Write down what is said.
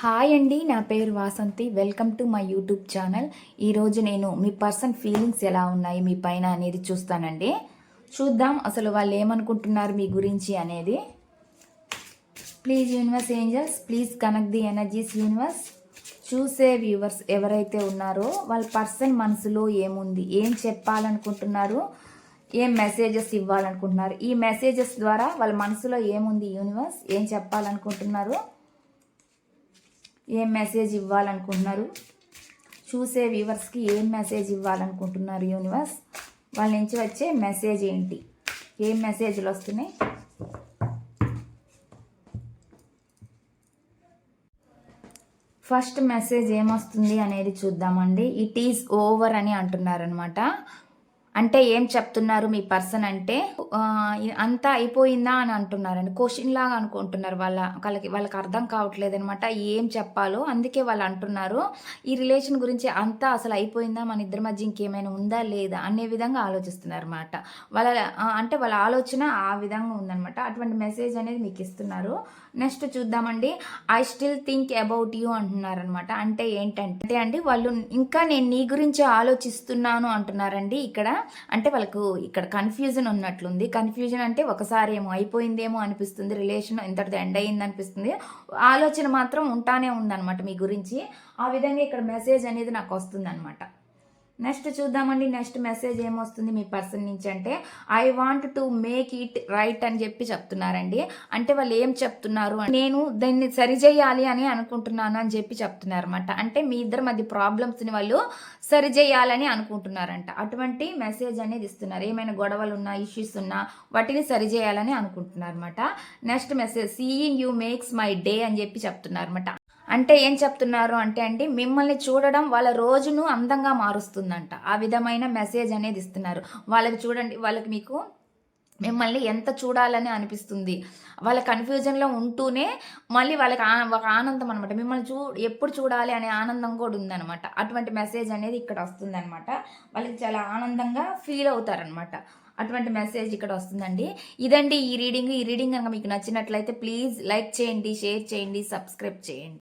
Hi అండి నా పేరు Vasanthi. Welcome to my YouTube channel ఈరోజు నేను మీ పర్సన్ ఫీలింగ్స్ ఎలా ఉన్నాయి మీ పైన అనేది చూస్తానండి. చూద్దాం అసలు వాళ్ళు ఏమనుకుంటున్నారు మీ గురించి అనేది. Please universe angels please connect the energies universe చూసే వ్యూవర్స్ ఎవరైతే ఉన్నారో వాళ్ళ పర్సన్ మనసులో ఏముంది ఏం చెప్పాలనుకుంటున్నారు ఏం మెసేజెస్ ఇవ్వాలనుకుంటున్నారు ఈ మెసేజెస్ ద్వారా వాళ్ళ మనసులో ఏముంది యూనివర్స్ ఏం చెప్పాలనుకుంటున్నారు ఏం మెసేజ్ ఇవ్వాలనుకుంటున్నారు? చూసే వ్యూవర్స్కి ఏం మెసేజ్ ఇవ్వాలనుకుంటున్నారు యూనివర్స్ వాళ్ళ నుంచి వచ్చే మెసేజ్ ఏంటి? ఏం మెసేజ్లు వస్తున్నాయి? ఫస్ట్ మెసేజ్ ఏమొస్తుంది అనేది చూద్దామండి. ఇట్ ఈజ్ ఓవర్ అని అంటున్నారనమాట అంటే ఏం చెప్తున్నారు మీ పర్సన్ అంటే అంతా అయిపోయిందా అని అంటున్నారండి. క్వశ్చన్ లాగా అనుకుంటున్నారు వాళ్ళ వాళ్ళకి వాళ్ళకి అర్థం కావట్లేదు అనమాట ఏం చెప్పాలో అందుకే వాళ్ళు అంటున్నారు. ఈ రిలేషన్ గురించి అంతా అసలు అయిపోయిందా? మన ఇద్దరి మధ్య ఇంకేమైనా ఉందా లేదా? అనే విధంగా ఆలోచిస్తున్నారు అనమాట వాళ్ళ అంటే వాళ్ళ ఆలోచన ఆ విధంగా ఉందనమాట అటువంటి మెసేజ్ అనేది మీకు ఇస్తున్నారు. నెక్స్ట్ చూద్దామండి. I still think about you అంటున్నారనమాట అంటే ఏంటంటే అండి వాళ్ళు ఇంకా నేను నీ గురించి ఆలోచిస్తున్నాను అంటున్నారండి. ఇక్కడ అంటే వాళ్ళకు ఇక్కడ కన్ఫ్యూజన్ ఉన్నట్లుంది. కన్ఫ్యూజన్ అంటే ఒకసారి ఏమో అయిపోయిందేమో అనిపిస్తుంది. రిలేషన్ ఇంతటితో ఎండ్ అయింది అనిపిస్తుంది. ఆలోచన మాత్రం ఉంటానే ఉందన్నమాట మీ గురించి. ఆ విధంగా ఇక్కడ మెసేజ్ అనేది నాకు వస్తుంది నెక్స్ట్ చూద్దామండి నెక్స్ట్ మెసేజ్ ఏమొస్తుంది మీ పర్సన్ నుంచి అంటే I want to make it right అని చెప్పి చెప్తున్నారండి. అంటే వాళ్ళు ఏం చెప్తున్నారు నేను దాన్ని సరిచేయాలి అని అనుకుంటున్నాను అని చెప్పి చెప్తున్నారు అనమాట అంటే మీ ఇద్దరు మధ్య ప్రాబ్లమ్స్ని వాళ్ళు సరిచేయాలని అనుకుంటున్నారంట. అటువంటి మెసేజ్ అనేది ఇస్తున్నారు. ఏమైనా గొడవలు ఉన్నా ఇష్యూస్ ఉన్నా వాటిని సరిచేయాలని అనుకుంటున్నారు అనమాట next message seeing you makes my day అని చెప్పి చెప్తున్నారు అనమాట అంటే ఏం చెప్తున్నారు అంటే అండి మిమ్మల్ని చూడడం వాళ్ళ రోజును అందంగా మారుస్తుందంట. ఆ విధమైన మెసేజ్ అనేది ఇస్తున్నారు. వాళ్ళకి చూడండి వాళ్ళకి మీకు మిమ్మల్ని ఎంత చూడాలని అనిపిస్తుంది. వాళ్ళ కన్ఫ్యూజన్లో ఉంటూనే మళ్ళీ వాళ్ళకి ఆ- ఒక ఆనందం అనమాట మిమ్మల్ని చూ ఎప్పుడు చూడాలి అనే ఆనందం కూడా ఉందన్నమాట. అటువంటి మెసేజ్ అనేది ఇక్కడ వస్తుందన్నమాట. వాళ్ళకి చాలా ఆనందంగా ఫీల్ అవుతారనమాట అటువంటి మెసేజ్ ఇక్కడ వస్తుందండి. ఇదండి ఈ రీడింగ్. ఈ రీడింగ్ కనుక మీకు నచ్చినట్లయితే ప్లీజ్ లైక్ చేయండి షేర్ చేయండి సబ్స్క్రైబ్ చేయండి.